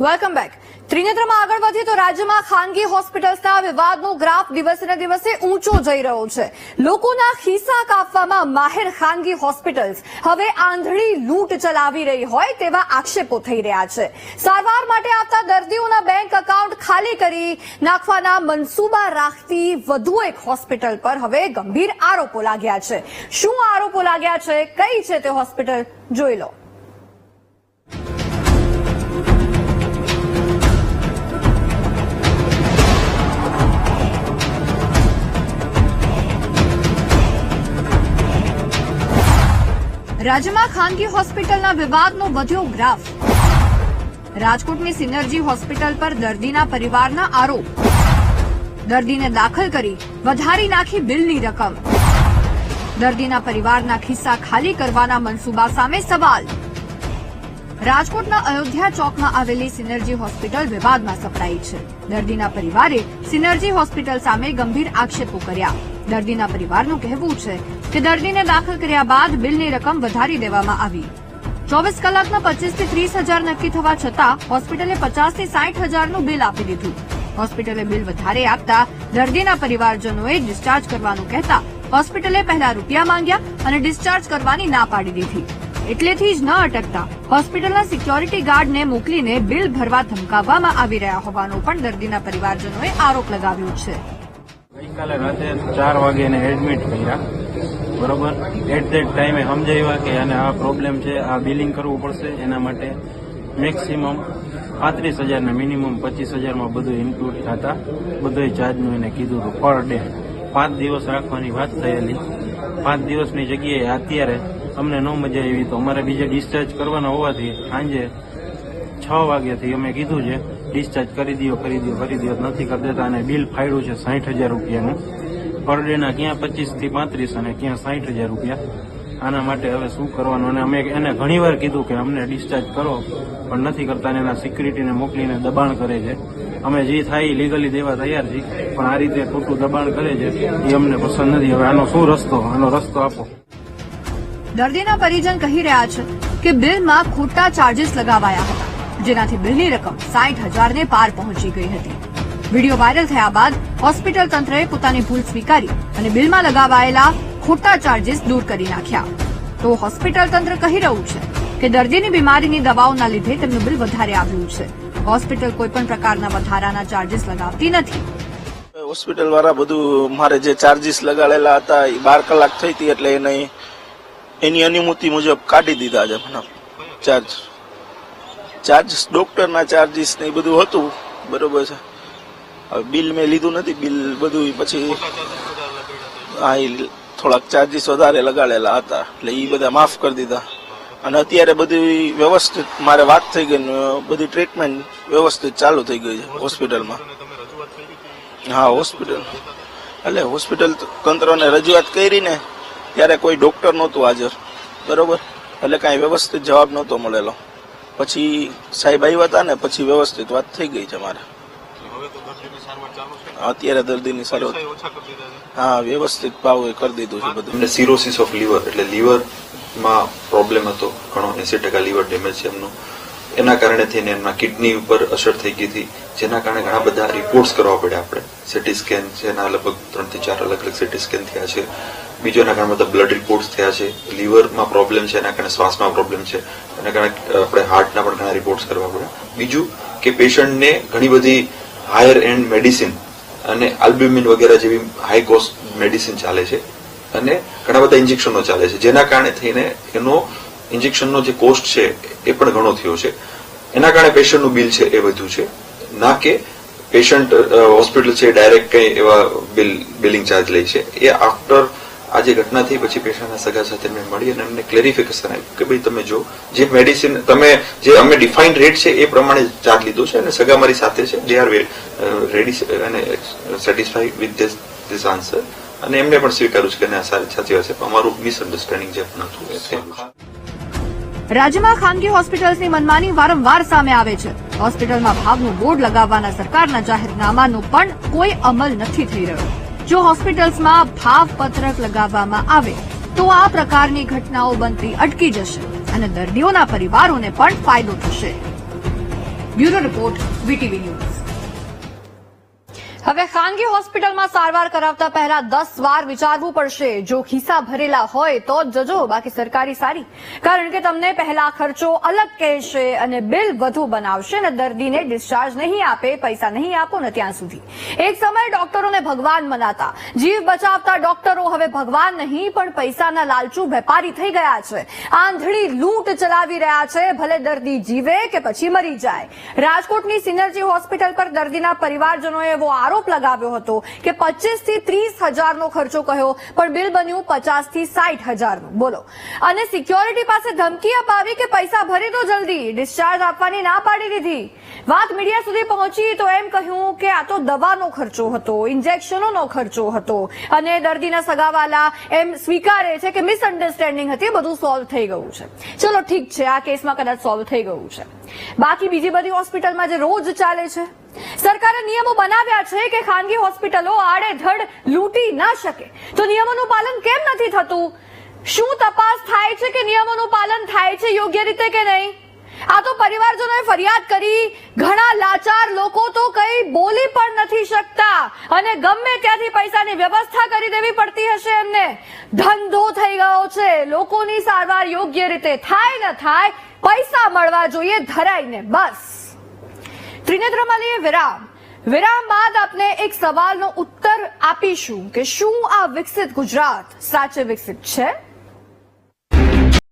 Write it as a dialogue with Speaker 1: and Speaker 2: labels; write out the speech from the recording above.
Speaker 1: Welcome back ત્રિનેત્રમાં આગળ વધીએ તો રાજ્યમાં ખાનગી હોસ્પિટલ્સના વિવાદનો ગ્રાફ દિવસે દિવસે ઊંચો જઈ રહ્યો છે. લોકોના ખિસ્સા કાપવામાં માહેર ખાનગી હોસ્પિટલ્સ. હવે આંધળી લૂંટ ચલાવી રહી હોય તેવા આક્ષેપો થઈ રહ્યા છે. સારવાર માટે આવતા દર્દીઓના બેંક એકાઉન્ટ ખાલી કરી નાખવાના મનસૂબા રાખતી વધુ એક હોસ્પિટલ પર હવે ગંભીર આરોપો લાગ્યા છે. શું આરોપો લાગ્યા છે? કઈ છે તે હોસ્પિટલ? જોઈ લો. રાજ્યમાં ખાનગી હોસ્પિટલના વિવાદનો વધ્યો ગ્રાફ. રાજકોટની સિનર્જી હોસ્પિટલ પર દર્દીના પરિવારના આરોપ. દર્દીને દાખલ કરી વધારી નાખી બિલની રકમ. દર્દીના પરિવારના ખિસ્સા ખાલી કરવાના મનસૂબા સામે સવાલ. રાજકોટના અયોધ્યા ચોકમાં આવેલી સિનર્જી હોસ્પિટલ વિવાદમાં સપડાઈ છે. દર્દીના પરિવારે સિનર્જી હોસ્પિટલ સામે ગંભીર આક્ષેપો કર્યા. દર્દીના પરિવારનું કહેવું છે કે દર્દીને દાખલ કર્યા બાદ બિલની રકમ વધારી દેવામાં આવી. ચોવીસ કલાકના પચીસથી ત્રીસ હજાર નક્કી થવા છતાં હોસ્પિટલે પચાસથી સાઠ હજારનું બિલ આપી દીધું. હોસ્પિટલે બિલ વધારે આપતા દર્દીના પરિવારજનોએ ડિસ્ચાર્જ કરવાનું કહેતા હોસ્પિટલે પહેલા રૂપિયા માંગ્યા અને ડિસ્ચાર્જ કરવાની ના પાડી દીધી. એટલેથી જ ન અટકતા હોસ્પિટલના સિક્યોરિટી ગાર્ડને મોકલીને બિલ ભરવા ધમકાવવામાં આવી રહ્યા હોવાનો પણ દર્દીના પરિવારજનોએ આરોપ લગાવ્યો છે.
Speaker 2: ગઈકાલે રાતે ચાર વાગે એને એડમિટ કર્યા. બરોબર? એટ ધેટ ટાઈમે સમજાવ્યા કે આને આ પ્રોબ્લેમ છે, આ બિલિંગ કરવું પડશે, એના માટે મેક્સિમમ પાંત્રીસ હજારના મિનિમમ પચીસ હજારમાં બધું ઇન્ક્લુડ થતા બધું ચાર્જનું એને કીધું હતું પર ડે પાંચ દિવસ રાખવાની વાત થયેલી. પાંચ દિવસની જગ્યાએ અત્યારે અમને ન મજા આવી, તો અમારે બીજે ડિસ્ચાર્જ કરવાના હોવાથી સાંજે છ વાગ્યાથી અમે કીધું છે ડિસ્ચાર્જ કરી દો કરી દો કરી દો નથી કરી દેતા અને બિલ ફાડ્યું છે સાઠ હજાર રૂપિયાનું. પર ડેના ક્યાં પચીસથી પાંત્રીસ અને ક્યાં સાઠ હજાર રૂપિયા. આના માટે હવે શું કરવાનું? અને અમે એને ઘણીવાર કીધું કે અમને ડિસ્ચાર્જ કરો, પણ નથી કરતા અને એના સિક્યુરિટીને મોકલીને દબાણ કરે છે. અમે જે થાય એ લીગલી દેવા તૈયાર છીએ, પણ આ રીતે ખોટું દબાણ કરે છે, એ અમને પસંદ નથી. હવે આનો શું રસ્તો? આનો રસ્તો આપો.
Speaker 1: દર્દીના પરિજન કહી રહ્યા છે કે બિલમાં ખોટા ચાર્જીસ લગાવાયા જેનાથી બિલની રકમ સાઠ હજારને પાર પહોંચી ગઈ હતી. વીડિયો વાયરલ થયા બાદ હોસ્પિટલ તંત્રએ પોતાની ભૂલ સ્વીકારી અને બિલમાં લગાવાયેલા ખોટા ચાર્જીસ દૂર કરી નાખ્યા. તો હોસ્પિટલ તંત્ર કહી રહ્યું છે કે દર્દીની બીમારીની દવાઓના લીધે તેમનું બિલ વધારે આવ્યું છે. હોસ્પિટલ કોઈપણ પ્રકારના વધારાના ચાર્જીસ લગાવતી નથી.
Speaker 3: હોસ્પિટલ વાળા બધું મારે જે ચાર્જીસ લગાડેલા હતા એ બાર કલાક થઈ હતી એટલે એને એની અનુમતિ મુજબ કાઢી દીધા છે. મને ચાર્જ ચાર્જીસ ડૉક્ટરના ચાર્જિસ ને એ બધું હતું. બરોબર છે. હવે બિલ મેં લીધું નથી બિલ બધું પછી હા એ થોડાક ચાર્જીસ વધારે લગાડેલા હતા. એટલે એ બધા માફ કરી દીધા. અને અત્યારે બધી વ્યવસ્થિત, મારે વાત થઈ ગઈ બધી ટ્રીટમેન્ટ વ્યવસ્થિત ચાલુ થઈ ગઈ છે હોસ્પિટલમાં હા હોસ્પિટલ એટલે હોસ્પિટલ તંત્રને રજૂઆત કરી ને ત્યારે કોઈ ડૉક્ટર નહોતું હાજર. બરોબર? એટલે કાંઈ વ્યવસ્થિત જવાબ નહોતો મળેલો. પછી સાહેબ આવ્યા હતા ને પછી વ્યવસ્થિત વાત થઈ ગઈ છે મારે. અત્યારે દર્દીની સારવાર હા વ્યવસ્થિત ભાવ એ કરી દીધું છે બધું.
Speaker 4: એમને સિરોસિસ ઓફ લીવર એટલે લીવરમાં પ્રોબ્લેમ હતો ઘણો એસી ટકા લીવર ડેમેજ છે એમનું. એના કારણે થઈને એમના કિડની ઉપર અસર થઈ ગઈ હતી જેના કારણે ઘણા બધા રિપોર્ટ્સ કરવા પડ્યા આપણે. સીટી સ્કેન છે એના લગભગ ત્રણથી ચાર અલગ અલગ સીટી સ્કેન થયા છે. બીજો એના કારણે બધા બ્લડ રિપોર્ટ્સ થયા છે. લીવરમાં પ્રોબ્લેમ છે, એના કારણે શ્વાસમાં પ્રોબ્લેમ છે. એના કારણે આપણે હાર્ટના પણ ઘણા રિપોર્ટ્સ કરવા પડ્યા. બીજું કે પેશન્ટને ઘણી બધી હાયર એન્ડ મેડિસિન અને આલ્બ્યુમિન વગેરે જેવી હાઈ કોસ્ટ મેડિસિન ચાલે છે અને ઘણા બધા ઇન્જેક્શનો ચાલે છે. જેના કારણે થઈને એનો ઇન્જેક્શનનો જે કોસ્ટ છે એ પણ ઘણો થયો છે. એના કારણે પેશન્ટનું બિલ છે એ વધ્યું છે. ના કે પેશન્ટ હોસ્પિટલ છે ડાયરેક્ટ કંઈ એવા બિલ બિલિંગ ચાર્જ લે છે. એ આફ્ટર આ જે ઘટના થઈ પછી પેશન્ટના સગા સાથે મેં મળી અને એમને ક્લેરિફિકેશન આપ્યું કે ભાઈ તમે જો, જે મેડિસિન તમે જે અમે ડિફાઇન્ડ રેટ છે એ પ્રમાણે ચાર્જ લીધો છે અને સગા મારી સાથે છે, જે આર રેડી અને satisfy with this this answer અને એમને પણ સ્વીકાર્યું છે કે ના, સારી, સાચી વાત છે અમારું મિસઅન્ડરસ્ટેન્ડિંગ જે પણ હતું
Speaker 1: રાજ્યમાં ખાનગી હોસ્પિટલ્સની મનમાની વારંવાર સામે આવે છે. હોસ્પિટલમાં ભાવનું બોર્ડ લગાવવાના સરકારના જાહેરનામાનો પણ કોઈ અમલ નથી થઈ રહ્યો. જો હોસ્પિટલ્સમાં ભાવ પત્રક લગાવવામાં આવે, તો આ પ્રકારની ઘટનાઓ બનતી અટકી જશે અને દર્દીઓના પરિવારોને પણ ફાયદો થશે. Bureau report, VTV news. હવે ખાનગી હોસ્પિટલમાં સારવાર કરાવતા પહેલા દસ વાર વિચારવું પડશે. જો ખિસ્સા ભરેલા હોય તો જજો. બાકી સરકારી સારી. કારણ કે તમને પહેલા ખર્ચો અલગ કહેશે અને બિલ વધુ બનાવશે અને દર્દીને ડિસ્ચાર્જ નહીં આપે, પૈસા નહીં આપો ને ત્યાં સુધી. એક સમયે ડોક્ટરોને ભગવાન મનાતા. જીવ બચાવતા ડોક્ટરો હવે ભગવાન નહીં, પણ પૈસાના લાલચુ વેપારી થઈ ગયા છે. આંધળી લૂંટ ચલાવી રહ્યા છે, ભલે દર્દી જીવે કે પછી મરી જાય. રાજકોટની સિનર્જી હોસ્પિટલ પર દર્દીના પરિવારજનોએ એવો આરોપ લગાવ્યો હતો કે પચીસથી ત્રીસ હજારનો ખર્ચો કહ્યો, પણ બિલ બન્યું પચાસથી સાઠ હજારનું. બોલો. અને સિક્યોરિટી પાસે ધમકી અપાવી કે પૈસા ભરી દો જલ્દી. ડિસ્ચાર્જ આપવાની ના પાડી દીધી. વાત મીડિયા સુધી પહોંચી તો એમ કહ્યું કે આ તો દવાનો ખર્ચો હતો, ઇન્જેક્શનોનો ખર્ચો હતો. અને દર્દીના સગાવાલા એમ સ્વીકારે છે કે મિસઅન્ડરસ્ટેન્ડિંગ હતી બધું સોલ્વ થઈ ગયું છે. ચલો ઠીક છે, આ કેસમાં કદાચ સોલ્વ થઈ ગયું છે. બાકી બીજી બધી હોસ્પિટલમાં જે રોજ ચાલે છે, સરકારે નિયમો બનાવ્યા છે કે ખાનગી હોસ્પિટલો આડેધડ લૂંટી ન શકે. તો નિયમોનું પાલન કેમ નથી થતું? શું તપાસ થાય છે કે નિયમોનું પાલન થાય છે યોગ્ય રીતે કે નહીં? આ તો પરિવારજનોએ ફરિયાદ કરી, ઘણા લાચાર લોકો તો કઈ બોલી પણ નથી શકતા. અને ગમે ત્યાંથી પૈસાની વ્યવસ્થા કરી દેવી પડતી હશે એમને. ધંધો થઈ ગયો છે. લોકોની સારવાર યોગ્ય રીતે થાય ન થાય પૈસા મળવા જોઈએ ધરાઈને, બસ. ત્રિનેત્ર મલીએ વિરામ. વિરામ બાદ આપને એક સવાલનો ઉત્તર આપીશું કે શું આ વિકસિત ગુજરાત સાચે વિકસિત છે?